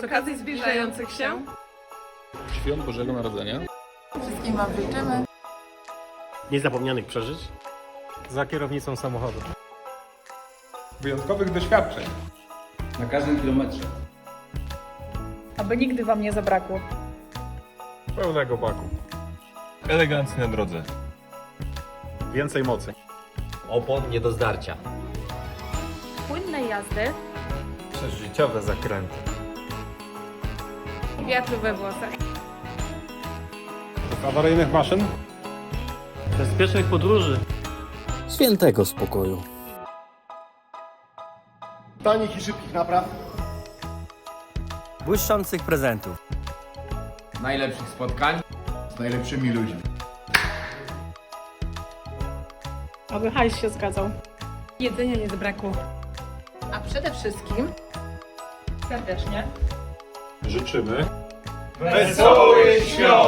Z okazji zbliżających się Świąt Bożego Narodzenia. wszystkim Wam życzymy. Niezapomnianych przeżyć. Za kierownicą samochodu. Wyjątkowych doświadczeń. Na każdym kilometrze. aby nigdy wam nie zabrakło. Pełnego baku. Elegancji na drodze. Więcej mocy. Opon nie do zdarcia. Płynnej jazdy Przeżyciowe zakręty. Wiatru we włosach. Awaryjnych maszyn. Bezpiecznych podróży. Świętego spokoju. Tanich i szybkich napraw. Błyszczących prezentów. Najlepszych spotkań. Z najlepszymi ludźmi. Aby hajs się zgadzał. Jedzenia nie zabrakło. A przede wszystkim Serdecznie. Życzymy. Wesołych świąt!